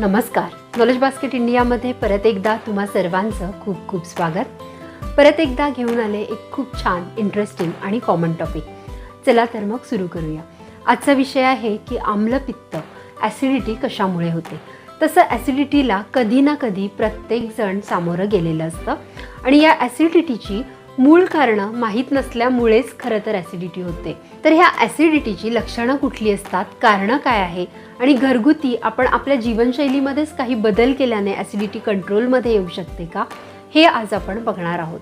नमस्कार. Knowledge basket इंडियामध्ये परत एकदा तुम्हा सर्वांचं खूप खूप स्वागत. परत एकदा घेऊन आले एक खूप छान इंटरेस्टिंग आणि कॉमन टॉपिक चला तर मग सुरू करूया. आजचा विषय आहे की आम्लपित्त ॲसिडिटी कशामुळे होते? तसं ॲसिडिटीला कधी ना कधी प्रत्येकजण सामोरं गेलेलं असतं. आणि या ॲसिडिटीची मूळ कारणं माहीत नसल्यामुळेच खरं तर ॲसिडिटी होते. तर ह्या ॲसिडिटीची लक्षणं कुठली असतात? कारणं काय आहे? आणि घरगुती आपण आपल्या जीवनशैलीमध्येच काही बदल केल्याने ॲसिडिटी कंट्रोलमध्ये येऊ शकते का? हे आज आपण बघणार आहोत.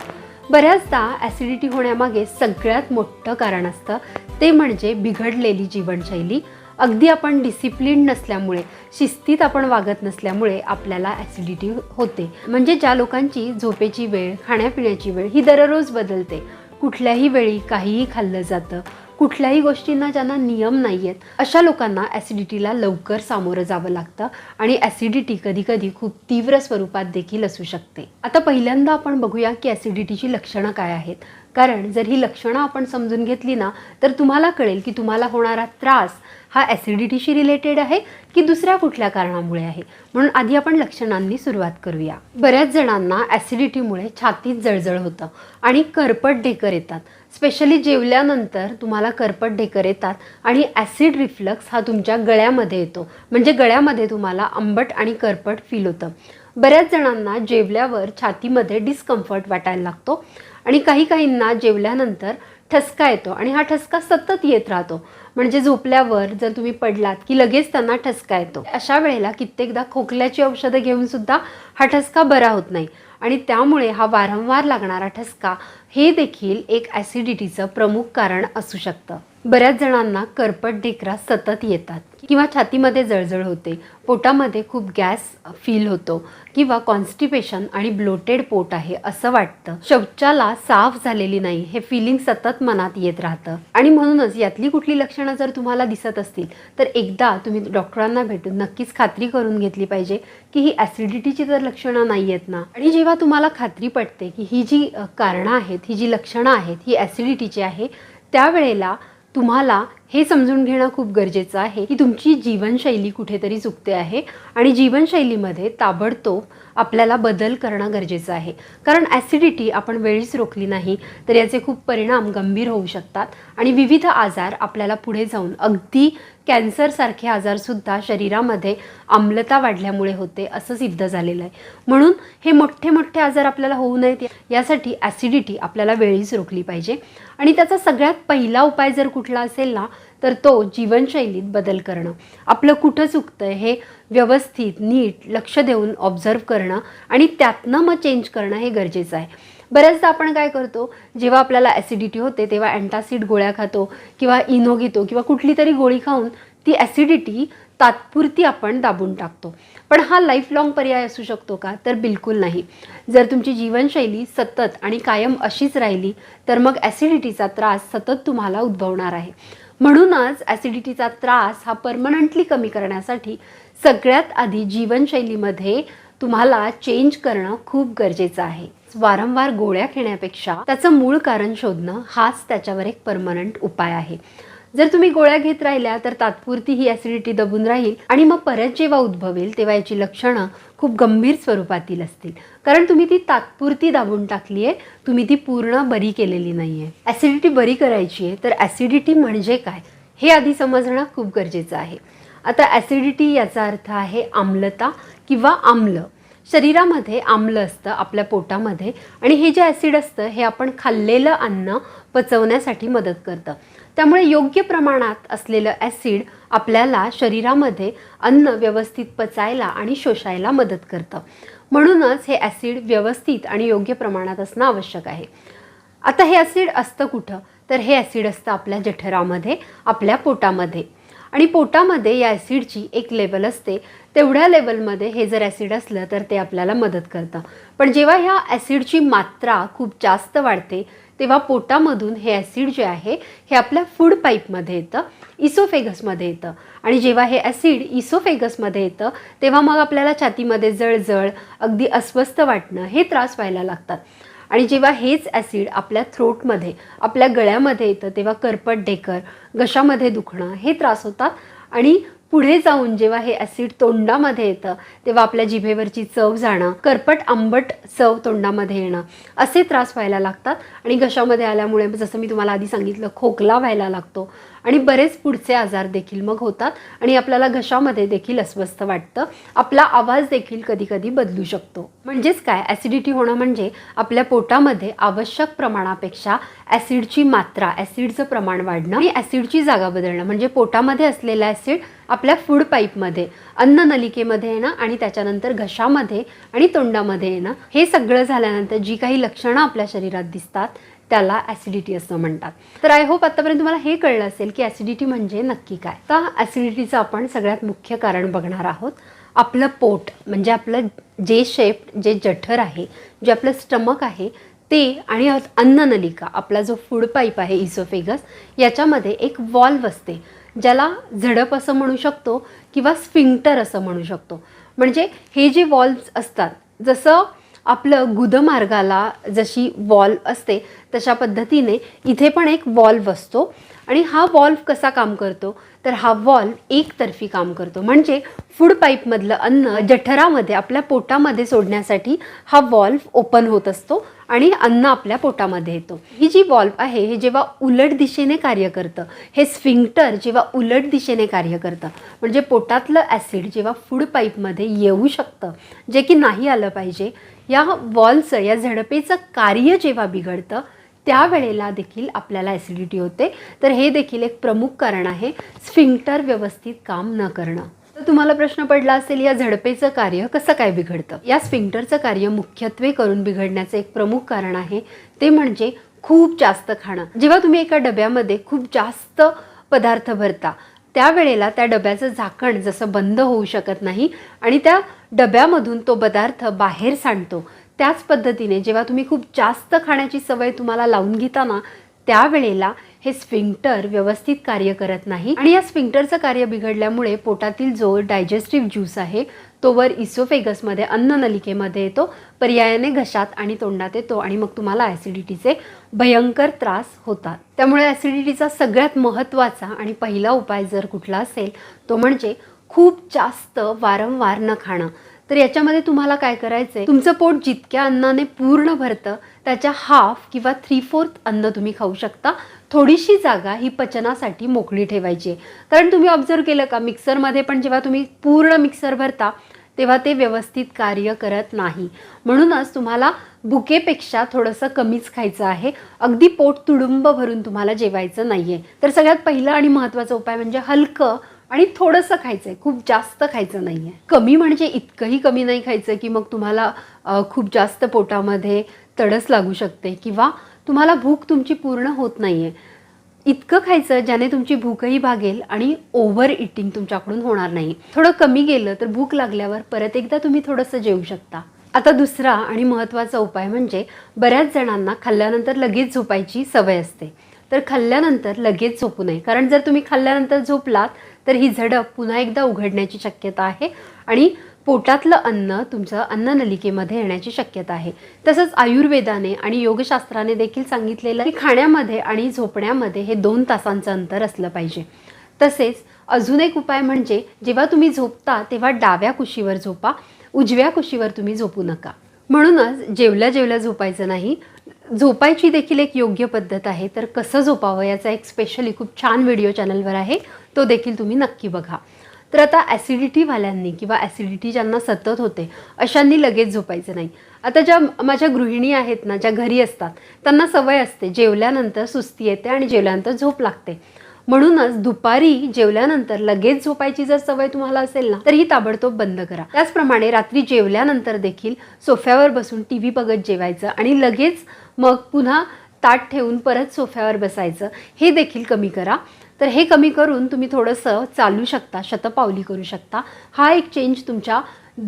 बऱ्याचदा ॲसिडिटी होण्यामागे सगळ्यात मोठं कारण असतं. ते म्हणजे बिघडलेली जीवनशैली. अगदी आपण डिसिप्लिन नसल्यामुळे शिस्तीत आपण वागत नसल्यामुळे आपल्याला ॲसिडिटी होते. म्हणजे ज्या लोकांची झोपेची वेळ खाण्यापिण्याची वेळ ही दररोज बदलते. कुठल्याही वेळी काहीही खाल्लं जातं. कुठल्याही गोष्टींना ज्यांना नियम नाही आहेत अशा लोकांना ॲसिडिटीला लवकर सामोरं जावं लागतं आणि ॲसिडिटी कधीकधी खूप तीव्र स्वरूपात देखील असू शकते. आता पहिल्यांदा आपण बघूया की ॲसिडिटीची लक्षणं काय आहेत. कारण जर ही लक्षणं आपण समजून घेतली ना तर तुम्हाला कळेल की तुम्हाला होणारा त्रास हा ॲसिडिटीशी रिलेटेड आहे की दुसऱ्या कुठल्या कारणामुळे आहे? म्हणून आधी आपण लक्षणांनी सुरुवात करूया. बऱ्याच जणांना ॲसिडिटीमुळे छातीत जळजळ होतं आणि करपट ढेकर येतात. स्पेशली जेवल्यानंतर तुम्हाला करपट ढेकर येतात आणि ॲसिड रिफ्लक्स हा तुमच्या गळ्यामध्ये येतो. म्हणजे गळ्यामध्ये तुम्हाला आंबट आणि करपट फील होतं. बऱ्याच जणांना जेवल्यावर छातीमध्ये डिस्कम्फर्ट वाटायला लागतो आणि काही काहींना जेवल्यानंतर ठसका येतो आणि हा ठसका सतत येत राहतो. म्हणजे झोपल्यावर जर तुम्ही पडलात की लगेच त्यांना ठसका येतो. अशा वेळेला कित्येकदा खोकल्याची औषधं घेऊन सुद्धा हा ठसका बरा होत नाही. आणि त्यामुळे हा वारंवार लागणारा ठसका हे देखील एक ॲसिडिटीचं प्रमुख कारण असू शकतं. बऱ्याच जणांना करपट ढेकरा सतत येतात. किंवा छातीमध्ये जळजळ होते. पोटामध्ये खूप गॅस फील होतो. किंवा कॉन्स्टिपेशन आणि ब्लोटेड पोट आहे असं वाटतं. शौचाला साफ झालेली नाही हे फिलिंग सतत मनात येत राहतं. आणि म्हणूनच यातली कुठली लक्षणं जर तुम्हाला दिसत असतील तर एकदा तुम्ही डॉक्टरांना भेटून नक्कीच खात्री करून घेतली पाहिजे की ही ॲसिडिटीची तर लक्षणं नाही आहेत ना. आणि जेव्हा तुम्हाला खात्री पडते की ही जी कारणं आहेत ही जी लक्षणं आहेत ही ॲसिडिटीची आहे त्यावेळेला तुम्हाला हे समजून घेणं खूप गरजेचं आहे की तुमची जीवनशैली कुठेतरी चुकते आहे आणि जीवनशैलीमध्ये ताबडतोब आपल्याला बदल करणं गरजेचं आहे. कारण ॲसिडिटी आपण वेळीच रोखली नाही तर याचे खूप परिणाम गंभीर होऊ शकतात आणि विविध आजार आपल्याला पुढे जाऊन अगदी कॅन्सरसारखे आजारसुद्धा शरीरामध्ये आम्लता वाढल्यामुळे होते असं सिद्ध झालेलं आहे. म्हणून हे मोठे मोठे आजार आपल्याला होऊ नयेत यासाठी ॲसिडिटी आपल्याला वेळीच रोखली पाहिजे. आणि त्याचा सगळ्यात पहिला उपाय जर कुठला असेल ना तर तो जीवनशैलीत बदल करणं. आपलं कुठं चुकतं हे व्यवस्थित नीट लक्ष देऊन ऑब्झर्व करणं आणि त्यातनं मग चेंज करणं हे गरजेचं आहे. बऱ्याचदा आपण काय करतो जेव्हा आपल्याला ॲसिडिटी होते तेव्हा अँटासिड गोळ्या खातो किंवा इनो घेतो किंवा कुठली तरी गोळी खाऊन ती ॲसिडिटी तात्पुरती आपण दाबून टाकतो. पण हा लाईफ लाँग पर्याय असू शकतो का? तर बिलकुल नाही. जर तुमची जीवनशैली सतत आणि कायम अशीच राहिली तर मग ॲसिडिटीचा त्रास सतत तुम्हाला उद्भवणार आहे. म्हणूनच ॲसिडिटीचा त्रास हा परमनंटली कमी करण्यासाठी सगळ्यात आधी जीवनशैलीमध्ये तुम्हाला चेंज करणं खूप गरजेचं आहे. वारंवार गोळ्या घेण्यापेक्षा त्याचं मूळ कारण शोधणं हाच त्याच्यावर एक परमनंट उपाय आहे. जर तुम्ही गोळ्या घेत राहिल्या तर तात्पुरती ही ॲसिडिटी दबून राहील आणि मग परत जेव्हा उद्भवेल तेव्हा याची लक्षणं खूप गंभीर स्वरूपातील असतील. कारण तुम्ही ती तात्पुरती दाबून टाकली आहे तुम्ही ती पूर्ण बरी केलेली नाही आहे ॲसिडिटी बरी करायची आहे तर ॲसिडिटी म्हणजे काय? हे आधी समजणं खूप गरजेचं आहे. आता ॲसिडिटी याचा अर्थ आहे आम्लता किंवा आम्ल. शरीरामध्ये आम्ल असतं आपल्या पोटामध्ये आणि हे जे ॲसिड असतं हे आपण खाल्लेलं अन्न पचवण्यासाठी मदत करतं. त्यामुळे योग्य प्रमाणात असलेलं ॲसिड आपल्याला शरीरामध्ये अन्न व्यवस्थित पचायला आणि शोषायला मदत करतं. म्हणूनच हे ॲसिड व्यवस्थित आणि योग्य प्रमाणात असणं आवश्यक आहे. आता हे ॲसिड असतं कुठं? तर हे ॲसिड असतं आपल्या जठरामध्ये आपल्या पोटामध्ये. आणि पोटामध्ये या ॲसिडची एक लेवल असते. तेवढ्या लेवलमध्ये हे जर ॲसिड असलं तर ते आपल्याला मदत करतं. पण जेव्हा ह्या ॲसिडची मात्रा खूप जास्त वाढते तेव्हा पोटामधून हे ॲसिड जे आहे हे आपल्या फूड पाईपमध्ये येतं इसोफेगसमध्ये येतं. आणि जेव्हा हे ॲसिड इसोफेगसमध्ये येतं तेव्हा मग आपल्याला छातीमध्ये जळजळ अगदी अस्वस्थ वाटणं हे त्रास व्हायला लागतात. आणि जेव्हा हेच ॲसिड आपल्या थ्रोटमध्ये आपल्या गळ्यामध्ये येतं तेव्हा करपट ढेकर घशामध्ये दुखणं हे त्रास होतात. आणि पुढे जाऊन जेव्हा हे ॲसिड तोंडामध्ये येतं तेव्हा आपल्या जिभेवरची चव जाणं करपट आंबट चव तोंडामध्ये येणं असे त्रास व्हायला लागतात. आणि घशामध्ये आल्यामुळे जसं मी तुम्हाला आधी सांगितलं खोकला व्हायला लागतो. आणि बरेच पुढचे आजार देखील मग होतात आणि आपल्याला घशामध्ये देखील अस्वस्थ वाटतं. आपला आवाज देखील कधी कधी बदलू शकतो. म्हणजेच काय? ॲसिडिटी होणं म्हणजे आपल्या पोटामध्ये आवश्यक प्रमाणापेक्षा ॲसिडची मात्रा ॲसिडचं प्रमाण वाढणं आणि ॲसिडची जागा बदलणं. म्हणजे पोटामध्ये असलेलं ॲसिड आपल्या फूड पाईपमध्ये अन्न नलिकेमध्ये येणं आणि त्याच्यानंतर घशामध्ये आणि तोंडामध्ये येणं. हे सगळं झाल्यानंतर जी काही लक्षणं आपल्या शरीरात दिसतात त्याला ॲसिडिटी असं म्हणतात. तर आय होप आतापर्यंत तुम्हाला हे कळलं असेल की ॲसिडिटी म्हणजे नक्की काय. तर ॲसिडिटीचं आपण सगळ्यात मुख्य कारण बघणार आहोत. आपलं पोट म्हणजे आपलं जे शेप जे जठर आहे जे आपलं स्टमक आहे ते आणि अन्ननलिका आपला जो फूड पाईप आहे इसोफेगस याच्यामध्ये एक वॉल्व असते ज्याला झडप असं म्हणू शकतो किंवा स्फिंक्टर असं म्हणू शकतो. म्हणजे हे जे वॉल्व्स असतात जसं आपलं गुदमार्गाला जशी वॉल्व असते तशा पद्धतीने इथे पण एक वॉल्व असतो आणि हा वॉल्व कसा काम करतो? तर हा वॉल्व एकतर्फी काम करतो. म्हणजे फूड पाईपमधलं अन्न जठरामध्ये आपल्या पोटामध्ये सोडण्यासाठी हा वॉल्व ओपन होत असतो आणि अन्न आपल्या पोटामध्ये येतो. ही जी वॉल्व आहे हे जेव्हा उलट दिशेने कार्य करतं हे स्फिंक्टर जेव्हा उलट दिशेने कार्य करतं म्हणजे पोटातलं ॲसिड जेव्हा फूड पाईपमध्ये येऊ शकतं जे की नाही आलं पाहिजे या वॉलचं या झडपेचं कार्य जेव्हा बिघडतं त्यावेळेला देखील आपल्याला ॲसिडिटी होते. तर हे देखील एक प्रमुख कारण आहे स्फिंक्टर व्यवस्थित काम न करणं. तर तुम्हाला प्रश्न पडला असेल या झडपेचं कार्य कसं काय बिघडतं? या स्फिंक्टरचं कार्य मुख्यत्वे करून बिघडण्याचं एक प्रमुख कारण आहे ते म्हणजे खूप जास्त खाणं. जेव्हा तुम्ही एका डब्यामध्ये खूप जास्त पदार्थ भरता त्यावेळेला त्या डब्याचं झाकण जसं बंद होऊ शकत नाही आणि त्या डब्यामधून तो पदार्थ बाहेर सांडतो. त्याच पद्धतीने जेव्हा तुम्ही खूप जास्त खाण्याची सवय तुम्हाला लावून घेताना त्यावेळेला हे स्फिंक्टर व्यवस्थित कार्य करत नाही. आणि या स्फिंक्टरचं कार्य बिघडल्यामुळे पोटातील जो डायजेस्टिव्ह ज्यूस आहे तो वर इसोफेगसमध्ये अन्ननलिकेमध्ये येतो पर्यायाने घशात आणि तोंडात येतो आणि मग तुम्हाला ॲसिडिटीचे भयंकर त्रास होतात. त्यामुळे ॲसिडिटीचा सगळ्यात महत्त्वाचा आणि पहिला उपाय जर कुठला असेल तो म्हणजे खूप जास्त वारंवार न खाणं. तर याच्यामध्ये तुम्हाला काय करायचं आहे तुमचं पोट जितक्या अन्नाने पूर्ण भरतं त्याच्या हाफ किंवा थ्री फोर्थ अन्न तुम्ही खाऊ शकता. थोडीशी जागा ही पचनासाठी मोकळी ठेवायची आहे. कारण तुम्ही ऑब्झर्व केलं का मिक्सरमध्ये पण जेव्हा तुम्ही पूर्ण मिक्सर भरता तेव्हा ते व्यवस्थित कार्य करत नाही. म्हणूनच तुम्हाला भुकेपेक्षा थोडंसं कमीच खायचं आहे. अगदी पोट तुडुंब भरून तुम्हाला जेवायचं नाही आहे तर सगळ्यात पहिला आणि महत्त्वाचा उपाय म्हणजे हलकं आणि थोडंसं खायचं आहे खूप जास्त खायचं नाही आहे कमी म्हणजे इतकंही कमी नाही खायचं की मग तुम्हाला खूप जास्त पोटामध्ये तडस लागू शकते किंवा तुम्हाला भूक तुमची पूर्ण होत नाही आहे इतकं खायचं ज्याने तुमची भूकही भागेल आणि ओव्हर इटिंग तुमच्याकडून होणार नाही. थोडं कमी गेलं तर भूक लागल्यावर परत एकदा तुम्ही थोडंसं जेवू शकता. आता दुसरा आणि महत्त्वाचा उपाय म्हणजे बऱ्याच जणांना खाल्ल्यानंतर लगेच झोपायची सवय असते. तर खाल्ल्यानंतर लगेच झोपू नये. कारण जर तुम्ही खाल्ल्यानंतर झोपलात तर ही झडप पुन्हा एकदा उघडण्याची शक्यता आहे आणि पोटातलं अन्न तुमचं अन्ननलिकेमध्ये येण्याची शक्यता आहे. तसंच आयुर्वेदाने आणि योगशास्त्राने देखील सांगितलेलं की खाण्यामध्ये आणि झोपण्यामध्ये हे दोन तासांचं अंतर असलं पाहिजे. तसेच अजून एक उपाय म्हणजे जेव्हा तुम्ही झोपता तेव्हा डाव्या कुशीवर झोपा उजव्या कुशीवर तुम्ही झोपू नका. म्हणूनच जेवल्या जेवल्या झोपायचं नाही झोपायची देखील एक योग्य पद्धत आहे. तर कसं झोपावं याचा एक स्पेशली खूप छान व्हिडिओ चॅनलवर आहे. तो देखील तुम्ही नक्की बघा. तर आता ॲसिडिटीवाल्यांनी किंवा ॲसिडिटी ज्यांना सतत होते अशांनी लगेच झोपायचं नाही. आता ज्या माझ्या गृहिणी आहेत ना ज्या घरी असतात त्यांना सवय असते जेवल्यानंतर सुस्ती येते आणि जेवल्यानंतर झोप लागते. म्हणूनच दुपारी जेवल्यानंतर लगेच झोपायची जर सवय तुम्हाला असेल ना तर ही ताबडतोब बंद करा. त्याचप्रमाणे रात्री जेवल्यानंतर देखील सोफ्यावर बसून टी व्ही बघत जेवायचं आणि लगेच मग पुन्हा ताट ठेवून परत सोफ्यावर बसायचं हे देखील कमी करा. तर हे कमी करून तुम्ही थोडंसं चालू शकता शतपावली करू शकता. हा एक चेंज तुमच्या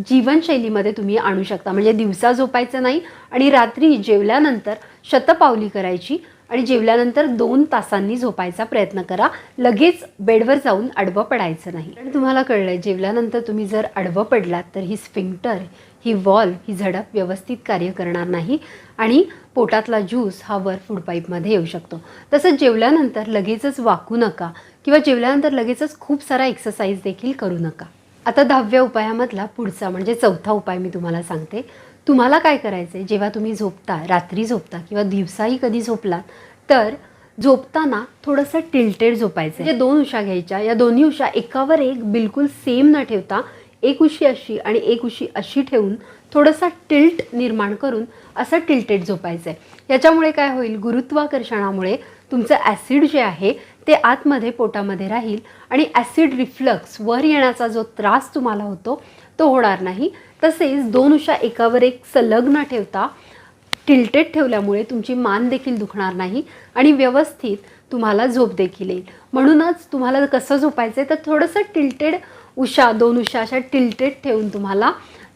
जीवनशैलीमध्ये तुम्ही आणू शकता. म्हणजे दिवसा झोपायचं नाही आणि रात्री जेवल्यानंतर शतपावली करायची. आणि जेवल्यानंतर दोन तासांनी झोपायचा प्रयत्न करा. लगेच बेडवर जाऊन आडवं पडायचं नाही. आणि तुम्हाला कळलंय जेवल्यानंतर तुम्ही जर आडवं पडलात तर ही स्फिंक्टर ही वॉल ही झडप व्यवस्थित कार्य करणार नाही आणि पोटातला ज्यूस हा वर फूड पाईपमध्ये येऊ शकतो. तसंच जेवल्यानंतर लगेचच वाकू नका किंवा जेवल्यानंतर लगेचच खूप सारा एक्सरसाइज देखील करू नका. आता दहाव्या उपायामधला पुढचा म्हणजे चौथा उपाय मी तुम्हाला सांगते. तुम्हाला काय करायचं आहे जेव्हा तुम्ही झोपता रात्री झोपता किंवा दिवसाही कधी झोपलात तर झोपताना थोडंसं टिल्टेड झोपायचं. म्हणजे दोन उशा घ्यायच्या. या दोन्ही उशा एकावर एक बिलकुल सेम न ठेवता एक उशी अशी आणि एक उशी अशी ठेवून थोडंसं टिल्ट निर्माण करून असं टिल्टेड झोपायचं आहे याच्यामुळे काय होईल? गुरुत्वाकर्षणामुळे तुमचं ॲसिड जे आहे ते आतमध्ये पोटामध्ये राहील आणि ॲसिड रिफ्लक्स वर येण्याचा जो त्रास तुम्हाला होतो तो होणार नाही. तसेच दोन उशा एकावर एक संलग्न ठेवता टिल्टेड ठेवल्यामुळे तुमची मान देखील दुखणार नाही आणि व्यवस्थित तुम्हाला झोप देखील येईल. म्हणूनच तुम्हाला कसं झोपायचं आहे तर थोडंसं टिल्टेड उशा दोन उशा अशा टिल्टेड ठेवून तुम्हाला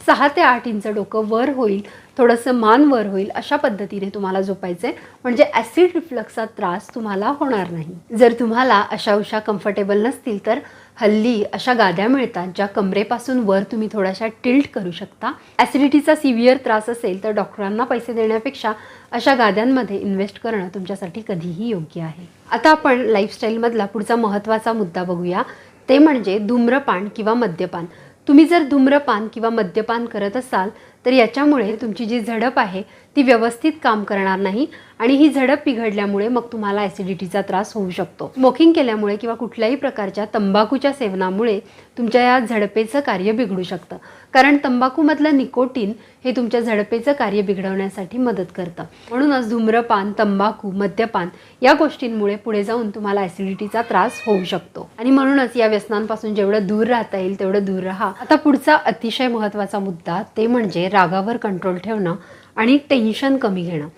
सहा ते आठ इंच डोकं वर होईल. थोडंसं मान वर होईल अशा पद्धतीने तुम्हाला झोपायचं आहे म्हणजे ॲसिड रिफ्लक्सचा त्रास तुम्हाला होणार नाही. जर तुम्हाला अशा उशा कम्फर्टेबल नसतील तर हल्ली अशा गाद्या मिळतात ज्या कमरेपासून वर तुम्ही थोड्याशा टिल्ट करू शकता. ॲसिडिटीचा सिव्हिअर त्रास असेल तर डॉक्टरांना पैसे देण्यापेक्षा अशा गाद्यांमध्ये इन्व्हेस्ट करणं तुमच्यासाठी कधीही योग्य आहे. आता आपण लाईफस्टाईलमधला पुढचा महत्त्वाचा मुद्दा बघूया. ते म्हणजे धूम्रपान किंवा मद्यपान. तुम्ही जर धूम्रपान किंवा मद्यपान करत असाल तर याच्यामुळे तुमची जी झडप आहे ती व्यवस्थित काम करणार नाही आणि ही झडप बिघडल्यामुळे मग तुम्हाला ॲसिडिटीचा त्रास होऊ शकतो. स्मोकिंग केल्यामुळे किंवा कुठल्याही प्रकारच्या तंबाखूच्या सेवनामुळे तुमच्या या झडपेचं कार्य बिघडू शकतं. कारण तंबाखूमधलं निकोटीन हे तुमच्या झडपेचं कार्य बिघडवण्यासाठी मदत करतं. म्हणूनच धूम्रपान तंबाखू मद्यपान या गोष्टींमुळे पुढे जाऊन तुम्हाला ॲसिडिटीचा त्रास होऊ शकतो. आणि म्हणूनच या व्यसनांपासून जेवढं दूर राहता येईल तेवढं दूर राहा. आता पुढचा अतिशय महत्त्वाचा मुद्दा ते म्हणजे रागावर कंट्रोल ठेवणं आणि टेन्शन कमी घेणं.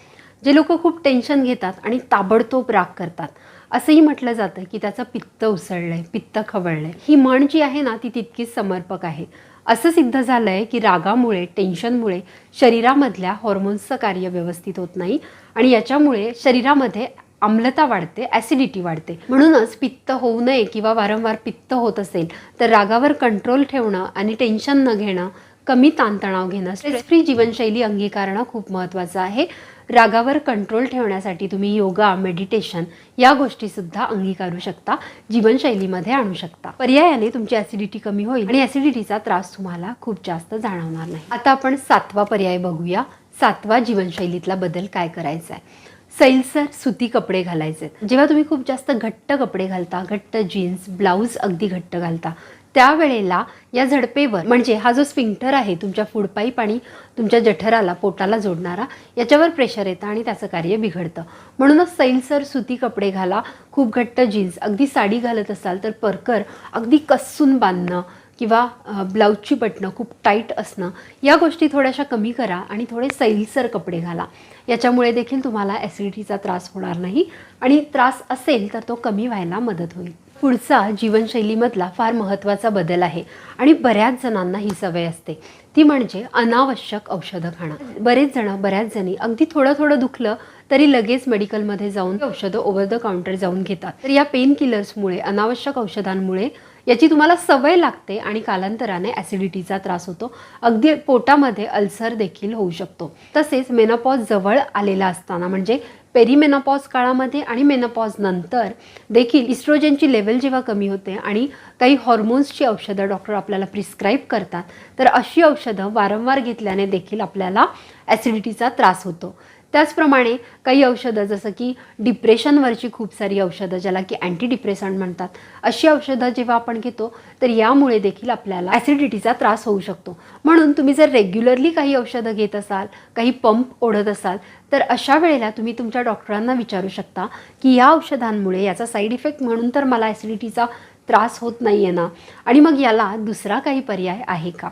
जे लोक खूप टेन्शन घेतात आणि ताबडतोब राग करतात. असंही म्हटलं जातं की त्याचं पित्त उसळलंय पित्त खवळलंय. ही म्हण जी आहे ना ती तितकीच समर्पक आहे. असं सिद्ध झालं आहे की रागामुळे टेन्शनमुळे शरीरामधल्या हॉर्मोन्सचं कार्य व्यवस्थित होत नाही आणि याच्यामुळे शरीरामध्ये आम्लता वाढते ॲसिडिटी वाढते. म्हणूनच पित्त होऊ नये किंवा वारंवार पित्त होत असेल तर रागावर कंट्रोल ठेवणं आणि टेन्शन न घेणं कमी ताणतणाव घेणं स्ट्रेस फ्री जीवनशैली अंगीकारणं खूप महत्त्वाचं आहे. रागावर कंट्रोल ठेवण्यासाठी तुम्ही योगा मेडिटेशन या गोष्टीसुद्धा अंगीकारू शकता जीवनशैलीमध्ये आणू शकता. पर्यायाने तुमची ॲसिडिटी कमी होईल आणि ॲसिडिटीचा त्रास तुम्हाला खूप जास्त जाणवणार नाही. आता आपण सातवा पर्याय बघूया. सातवा जीवनशैलीतला बदल काय करायचा आहे सैलसर सुती कपडे घालायचे जेव्हा तुम्ही खूप जास्त घट्ट कपडे घालता घट्ट जीन्स ब्लाऊज अगदी घट्ट घालता त्यावेळेला या झडपेवर म्हणजे हा जो स्पिंक्टर आहे तुमच्या फूड पाईप आणि तुमच्या जठराला पोटाला जोडणारा याच्यावर प्रेशर येतं आणि त्याचं कार्य बिघडतं. म्हणूनच सैलसर सुती कपडे घाला खूप घट्ट जीन्स अगदी साडी घालत असाल तर परकर अगदी कस्सून बांधणं किंवा ब्लाऊजची बटणं खूप टाईट असणं या गोष्टी थोड्याशा कमी करा आणि थोडे सैलसर कपडे घाला. याच्यामुळे देखील तुम्हाला ॲसिडिटीचा त्रास होणार नाही आणि त्रास असेल तर तो कमी व्हायला मदत होईल. पुढचा जीवनशैलीमधला फार महत्त्वाचा बदल आहे आणि बऱ्याच जणांना ही सवय असते. ती म्हणजे अनावश्यक औषधं खाणं. बरेच जण बऱ्याच जणी अगदी थोडं थोडं दुखलं तरी लगेच मेडिकलमध्ये जाऊन औषधं ओव्हर द काउंटर जाऊन घेतात. तर या पेन किलर्समुळे अनावश्यक औषधांमुळे याची तुम्हाला सवय लागते आणि कालांतराने ॲसिडिटीचा त्रास होतो. अगदी पोटामध्ये अल्सर देखील होऊ शकतो. तसेच मेनोपॉज जवळ आलेला असताना म्हणजे पेरीमेनॉपॉज काळामध्ये आणि मेनॉपॉज नंतर देखील इस्ट्रोजनची लेवल जेव्हा कमी होते आणि काही हॉर्मोन्सची औषधं डॉक्टर आपल्याला प्रिस्क्राईब करतात तर अशी औषधं वारंवार घेतल्याने देखील आपल्याला ॲसिडिटीचा त्रास होतो. त्याचप्रमाणे काही औषधं जसं की डिप्रेशनवरची खूप सारी औषधं ज्याला की अँटी डिप्रेसंट म्हणतात. अशी औषधं जेव्हा आपण घेतो तर यामुळे देखील आपल्याला ॲसिडिटीचा त्रास होऊ शकतो. म्हणून तुम्ही जर रेग्युलरली काही औषधं घेत असाल काही पंप ओढत असाल तर अशा वेळेला तुम्ही तुमच्या डॉक्टरांना विचारू शकता की या औषधांमुळे याचा साईड इफेक्ट म्हणून तर मला ॲसिडिटीचा त्रास होत नाही आहे ना? आणि मग याला दुसरा काही पर्याय आहे का?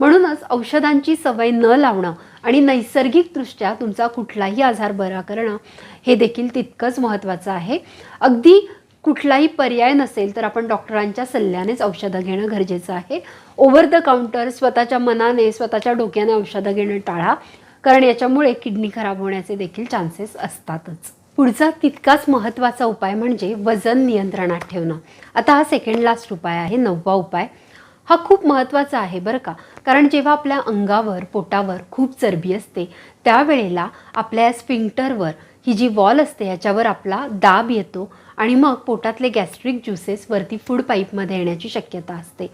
म्हणूनच औषधांची सवय न लावणं आणि नैसर्गिकदृष्ट्या तुमचा कुठलाही आजार बरा करणं हे देखील तितकंच महत्त्वाचं आहे. अगदी कुठलाही पर्याय नसेल तर आपण डॉक्टरांच्या सल्ल्यानेच औषधं घेणं गरजेचं आहे. ओव्हर द काउंटर स्वतःच्या मनाने स्वतःच्या डोक्याने औषधं घेणं टाळा. कारण याच्यामुळे किडनी खराब होण्याचे देखील चान्सेस असतातच. पुढचा तितकाच महत्त्वाचा उपाय म्हणजे वजन नियंत्रणात ठेवणं. आता हा सेकंड लास्ट उपाय आहे नववा उपाय. हा खूप महत्त्वाचा आहे बरं का. कारण जेव्हा आपल्या अंगावर पोटावर खूप चरबी असते त्यावेळेला आपल्या स्फिंक्टरवर ही जी वॉल असते याच्यावर आपला दाब येतो आणि मग पोटातले गॅस्ट्रिक ज्युसेस वरती फूड पाईपमध्ये येण्याची शक्यता असते.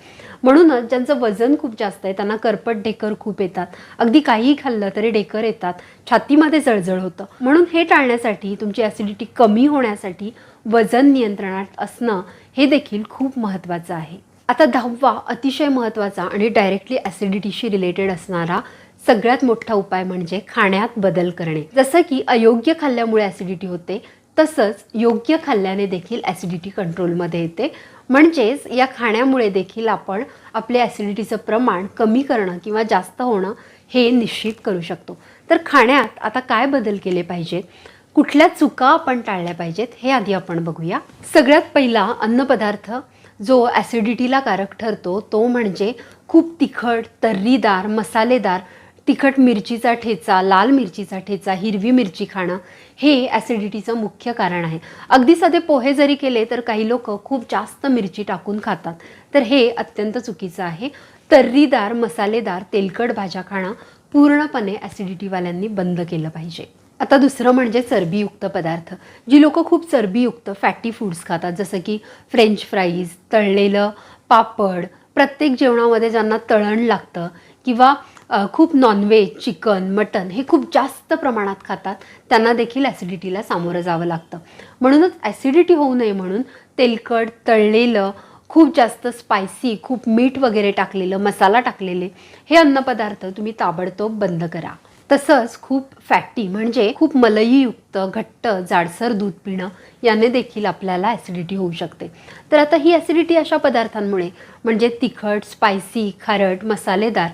म्हणूनच ज्यांचं वजन खूप जास्त आहे त्यांना करपट ढेकर खूप येतात. अगदी काहीही खाल्लं तरी ढेकर येतात. छातीमध्ये जळजळ होतं. म्हणून हे टाळण्यासाठी तुमची ॲसिडिटी कमी होण्यासाठी वजन नियंत्रणात असणं हे देखील खूप महत्त्वाचं आहे. आता दहावा अतिशय महत्त्वाचा आणि डायरेक्टली ॲसिडिटीशी रिलेटेड असणारा सगळ्यात मोठा उपाय म्हणजे खाण्यात बदल करणे. जसं की अयोग्य खाल्ल्यामुळे ॲसिडिटी होते तसंच योग्य खाल्ल्याने देखील ॲसिडिटी कंट्रोलमध्ये येते. म्हणजेच या खाण्यामुळे देखील आपण आपले ॲसिडिटीचं प्रमाण कमी करणं किंवा जास्त होणं हे निश्चित करू शकतो. तर खाण्यात आता काय बदल केले पाहिजेत? कुठल्या चुका आपण टाळल्या पाहिजेत हे आधी आपण बघूया. सगळ्यात पहिला अन्नपदार्थ जो ॲसिडिटीला कारक ठरतो तो म्हणजे खूप तिखट तर्रीदार मसालेदार तिखट मिरचीचा ठेचा लाल मिरचीचा ठेचा हिरवी मिरची खाणं हे ॲसिडिटीचं मुख्य कारण आहे. अगदी साधे पोहे जरी केले तर काही लोक खूप जास्त मिरची टाकून खातात. तर हे अत्यंत चुकीचं आहे. तर्रीदार मसालेदार तेलकट भाज्या खाणं पूर्णपणे ॲसिडिटीवाल्यांनी बंद केलं पाहिजे. आता दुसरं म्हणजे चरबीयुक्त पदार्थ जी लोक खूप चरबीयुक्त फॅटी फूड्स खातात जसं की फ्रेंच फ्राईज तळलेलं पापड प्रत्येक जेवणामध्ये ज्यांना तळण लागतं किंवा खूप नॉनव्हेज चिकन मटन हे खूप जास्त प्रमाणात खातात त्यांना देखील ॲसिडिटीला सामोरं जावं लागतं. म्हणूनच ॲसिडिटी होऊ नये म्हणून तेलकट तळलेलं खूप जास्त स्पायसी खूप मीठ वगैरे टाकलेलं मसाला टाकलेले हे अन्नपदार्थ तुम्ही ताबडतोब बंद करा. तसंच खूप फॅटी म्हणजे खूप मलईयुक्त घट्ट जाडसर दूध पिणं याने देखील आपल्याला ॲसिडिटी होऊ शकते. तर आता ही ॲसिडिटी अशा पदार्थांमुळे म्हणजे तिखट स्पायसी खारट मसालेदार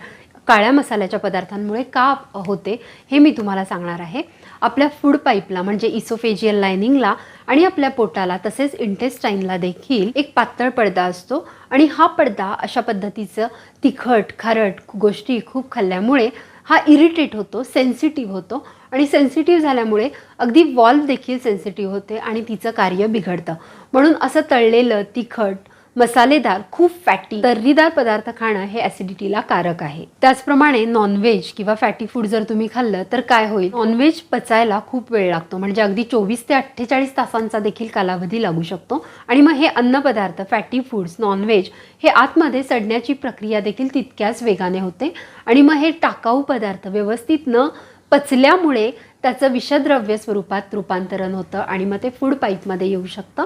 काळ्या मसाल्याच्या पदार्थांमुळे का होते हे मी तुम्हाला सांगणार आहे. आपल्या फूड पाईपला म्हणजे इसोफेजियल लायनिंगला आणि आपल्या पोटाला तसेच इंटेस्टाईनला देखील एक पातळ पडदा असतो. आणि हा पडदा अशा पद्धतीचं तिखट खारट गोष्टी खूप खाल्ल्यामुळे हा इरिटेट होतो सेन्सिटिव्ह होतो आणि सेन्सिटिव्ह झाल्यामुळे अगदी वॉल्व देखील सेन्सिटिव्ह होते आणि तिचं कार्य बिघडतं. म्हणून असं तळलेलं तिखट मसालेदार खूप फॅटी तर्रीदार पदार्थ खाणं हे ऍसिडिटीला कारक आहे. त्याचप्रमाणे नॉनव्हेज किंवा फॅटी फूड जर तुम्ही खाल्लं तर काय होईल? नॉनव्हेज पचायला खूप वेळ लागतो. म्हणजे अगदी चोवीस ते अठ्ठेचाळीस तासांचा देखील कालावधी लागू शकतो. आणि मग हे अन्नपदार्थ फॅटी फूड्स नॉनव्हेज हे आतमध्ये सडण्याची प्रक्रिया देखील तितक्याच वेगाने होते. आणि मग हे टाकाऊ पदार्थ व्यवस्थित न पचल्यामुळे त्याचं विषद्रव्य स्वरूपात रूपांतरण होतं आणि मग ते फूड पाईपमध्ये येऊ शकतं.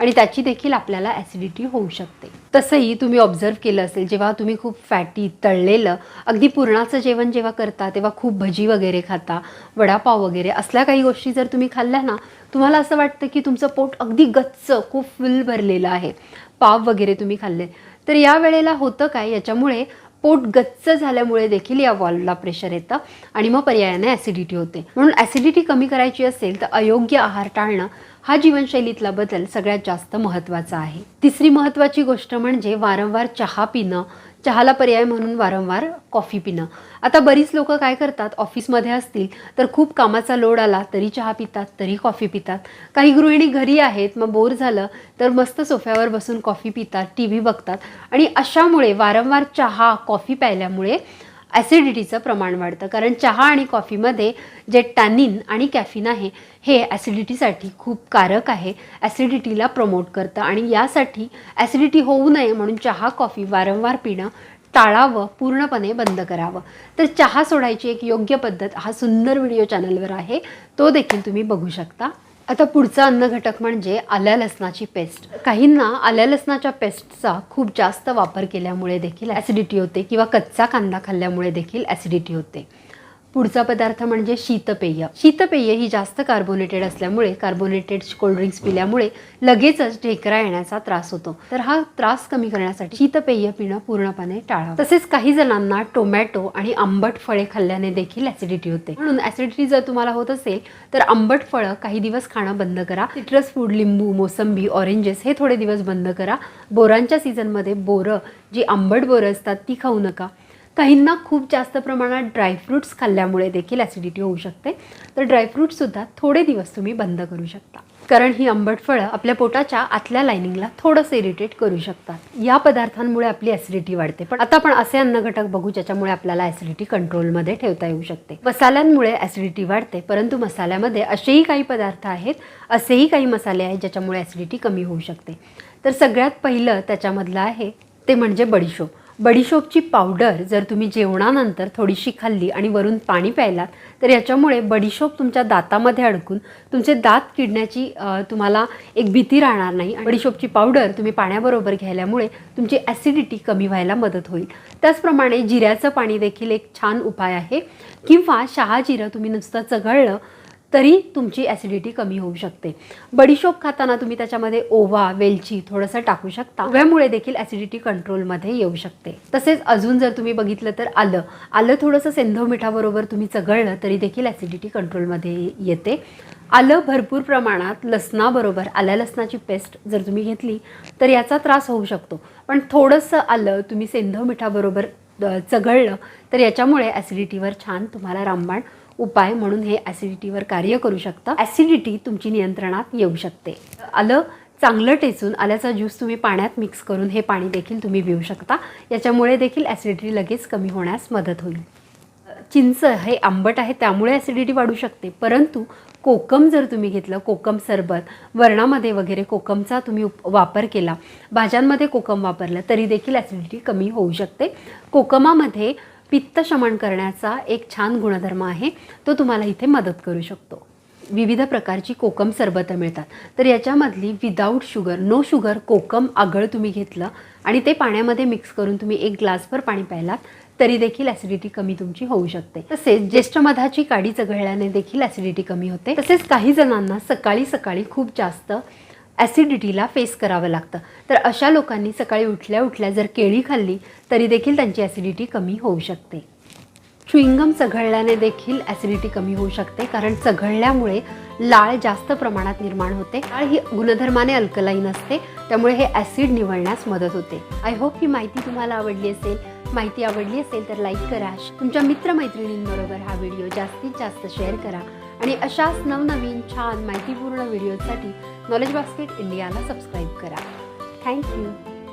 आणि त्याची देखील आपल्याला ॲसिडिटी होऊ शकते. तसंही तुम्ही ऑब्झर्व केलं असेल जेव्हा तुम्ही खूप फॅटी तळलेलं अगदी पुरणाचं जेवण जेव्हा करता तेव्हा खूप भजी वगैरे खाता वडापाव वगैरे असल्या काही गोष्टी जर तुम्ही खाल्ल्या ना तुम्हाला असं वाटतं की तुमचं पोट अगदी गच्च खूप फुल भरलेलं आहे. पाव वगैरे तुम्ही खाल्ले. तर या वेळेला होतं काय? याच्यामुळे पोट गच्च झाल्यामुळे देखील या वॉल्वला प्रेशर येतं आणि मग पर्यायाने ॲसिडिटी होते. म्हणून ॲसिडिटी कमी करायची असेल तर अयोग्य आहार टाळणं हा जीवनशैलीतला बदल सगळ्यात जास्त महत्त्वाचा आहे. तिसरी महत्त्वाची गोष्ट म्हणजे वारंवार चहा पिणं. चहाला पर्याय म्हणून वारंवार कॉफी पिणं. आता बरीच लोक काय करतात ऑफिसमध्ये असतील तर खूप कामाचा लोड आला तरी चहा पितात तरी कॉफी पितात. काही गृहिणी घरी आहेत मग बोर झालं तर मस्त सोफ्यावर बसून कॉफी पितात टी व्ही बघतात. आणि अशामुळे वारंवार चहा कॉफी प्यायल्यामुळे ॲसिडिटीचं प्रमाण वाढतं. कारण चहा आणि कॉफीमध्ये जे टॅनिन आणि कॅफिन आहे हे ॲसिडिटीसाठी खूप कारक आहे. ॲसिडिटीला प्रमोट करतं आणि यासाठी ॲसिडिटी होऊ नये म्हणून चहा कॉफी वारंवार पिणं टाळावं पूर्णपणे बंद करावं. तर चहा सोडायची एक योग्य पद्धत हा सुंदर व्हिडिओ चॅनलवर आहे. तो देखील तुम्ही बघू शकता. आता पुढचा अन्न घटक म्हणजे आल्या लसणाची पेस्ट. काहींना आल्या लसणाच्या पेस्टचा खूप जास्त वापर केल्यामुळे देखील ॲसिडिटी होते किंवा कच्चा कांदा खाल्ल्यामुळे देखील ॲसिडिटी होते. पुढचा पदार्थ म्हणजे शीतपेय. शीतपेय ही जास्त कार्बोनेटेड असल्यामुळे कार्बोनेटेड कोल्ड्रिंक्स पिल्यामुळे लगेचच ढेकरा येण्याचा त्रास होतो. तर हा त्रास कमी करण्यासाठी शीतपेय पिणं पूर्णपणे टाळा तसेच काही जणांना टोमॅटो आणि आंबट फळे खाल्ल्याने देखील ऍसिडिटी होते. म्हणून ऍसिडिटी जर तुम्हाला होत असेल तर आंबट फळं काही दिवस खाणं बंद करा. सिट्रस फूड लिंबू मोसंबी ऑरेंजेस हे थोडे दिवस बंद करा. बोरांच्या सीझनमध्ये बोरं जी आंबट बोरं असतात ती खाऊ नका. काहींना खूप जास्त प्रमाणात ड्रायफ्रूट्स खाल्ल्यामुळे देखील ॲसिडिटी होऊ शकते. तर ड्रायफ्रूटसुद्धा थोडे दिवस तुम्ही बंद करू शकता. कारण ही आंबट फळं आपल्या पोटाच्या आतल्या लायनिंगला थोडंसं इरिटेट करू शकतात. या पदार्थांमुळे आपली ॲसिडिटी वाढते. पण आता आपण असे अन्न घटक बघू ज्याच्यामुळे आपल्याला ॲसिडिटी कंट्रोलमध्ये ठेवता येऊ शकते. मसाल्यांमुळे ॲसिडिटी वाढते. परंतु मसाल्यामध्ये असेही काही पदार्थ आहेत असेही काही मसाले आहेत ज्याच्यामुळे ॲसिडिटी कमी होऊ शकते. तर सगळ्यात पहिलं त्याच्यामधलं आहे ते म्हणजे बडीशोप. बडीशोपची पावडर जर तुम्ही जेवणानंतर थोडीशी खाल्ली आणि वरून पाणी प्यायलात तर याच्यामुळे बडीशोप तुमच्या दातामध्ये अडकून तुमचे दात किडण्याची तुम्हाला एक भीती राहणार नाही. आणि बडीशोपची पावडर तुम्ही पाण्याबरोबर घ्यायल्यामुळे तुमची ॲसिडिटी कमी व्हायला मदत होईल. त्याचप्रमाणे जिऱ्याचं पाणी देखील एक छान उपाय आहे. किंवा शहाजिरं तुम्ही नुसतं चघळलं तरी तुमची ॲसिडिटी कमी होऊ शकते. बडीशोप खाताना तुम्ही त्याच्यामध्ये ओवा वेलची थोडंसं टाकू शकता. ओव्यामुळे देखील ॲसिडिटी कंट्रोलमध्ये येऊ शकते. तसेच अजून जर तुम्ही बघितलं तर आलं. आलं थोडंसं सेंधव मिठाबरोबर तुम्ही चघळलं तरी देखील ॲसिडिटी कंट्रोलमध्ये येते. आलं भरपूर प्रमाणात लसणाबरोबर आल्या लसणाची पेस्ट जर तुम्ही घेतली तर याचा त्रास होऊ शकतो. पण थोडंसं आलं तुम्ही सेंधव मिठाबरोबर चघळलं तर याच्यामुळे ॲसिडिटीवर छान तुम्हाला रामबाण उपाय म्हणून हे ॲसिडिटीवर कार्य करू शकतं. ॲसिडिटी तुमची नियंत्रणात येऊ शकते. आलं चांगलं टेचून आल्याचा ज्यूस तुम्ही पाण्यात मिक्स करून हे पाणी देखील तुम्ही पिऊ शकता. याच्यामुळे देखील ॲसिडिटी लगेच कमी होण्यास मदत होईल. चिंच हे आंबट आहे त्यामुळे ॲसिडिटी वाढू शकते. परंतु कोकम जर तुम्ही घेतलं कोकम सरबत वरणामध्ये वगैरे कोकमचा तुम्ही उप वापर केला भाज्यांमध्ये कोकम वापरलं तरी देखील ॲसिडिटी कमी होऊ शकते. कोकमामध्ये पित्त शमन करण्याचा एक छान गुणधर्म आहे. तो तुम्हाला इथे मदत करू शकतो. विविध प्रकारची कोकम सरबतं मिळतात. तर याच्यामधली without sugar no sugar kokum आगळ तुम्ही घेतलं आणि ते पाण्यामध्ये मिक्स करून तुम्ही एक ग्लासभर पाणी प्यायलात तरी देखील ॲसिडिटी कमी तुमची होऊ शकते. तसेच ज्येष्ठ मधाची काडी चघळल्याने देखील ॲसिडिटी कमी होते. तसेच काही जणांना सकाळी सकाळी खूप जास्त ॲसिडिटीला फेस करावं लागतं. तर अशा लोकांनी सकाळी उठल्या उठल्या जर केळी खाल्ली तरी देखील त्यांची ॲसिडिटी कमी होऊ शकते. च्युईंगम चघळल्याने देखील ॲसिडिटी कमी होऊ शकते कारण चघळल्यामुळे लाळ जास्त प्रमाणात निर्माण होते. लाळ ही गुणधर्माने अल्कलाईन असते त्यामुळे हे ॲसिड निवळण्यास मदत होते. आय होप ही माहिती तुम्हाला आवडली असेल. माहिती आवडली असेल तर लाईक करा. तुमच्या मित्रमैत्रिणींबरोबर हा व्हिडिओ जास्तीत जास्त शेअर करा. आणि अशाच नवनवीन छान माहितीपूर्ण व्हिडिओसाठी नॉलेज बास्केट इंडियाला सबस्क्राईब करा. Thank you